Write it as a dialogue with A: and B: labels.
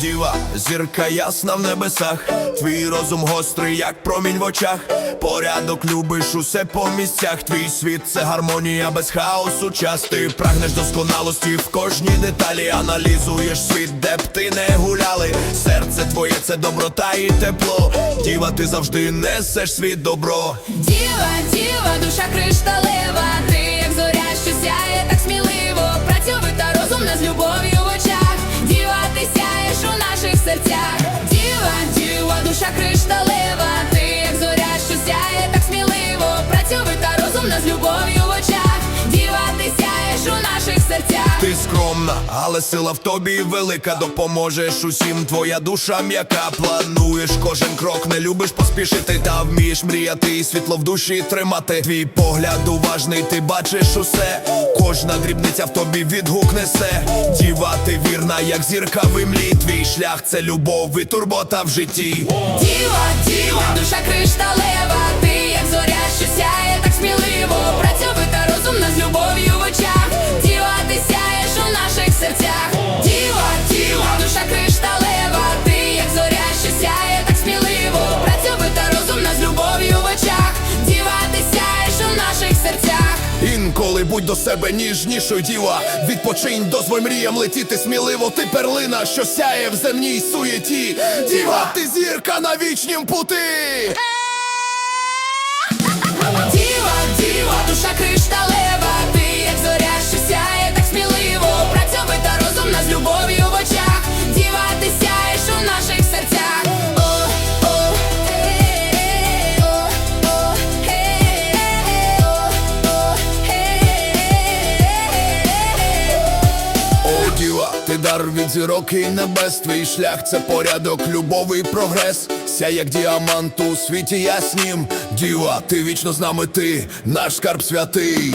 A: Діва, зірка ясна в небесах, твій розум гострий, як промінь в очах. Порядок любиш усе по місцях. Твій світ це гармонія без хаосу. Час ти прагнеш досконалості в кожній деталі. Аналізуєш світ, де б ти не гуляли. Серце твоє це доброта і тепло. Діва, ти завжди несеш світ добро.
B: Діва, діва, душа кришталева, серцях. Діва, діва, душа кришталева,
A: Скромна, але сила в тобі велика. Допоможеш усім, твоя душа м'яка. Плануєш кожен крок, не любиш поспішити, та вмієш мріяти і світло в душі тримати. Твій погляд уважний, ти бачиш усе. Кожна дрібниця в тобі відгук несе. Діва, ти вірна, як зірка в імлі. Твій шлях це любов і турбота в житті.
B: Діва, діва, душа кришталева, ти
A: Інколи будь до себе ніжнішою діва. Відпочинь, дозволь мріям летіти сміливо. Ти перлина, що сяє в земній суєті. Діва, ти зірка на вічнім пути. Ти дар від зірок і небес. Твій шлях це порядок, любов і прогрес. Ся як діамант у світі яснім. Діва, ти вічно з нами, ти наш скарб святий.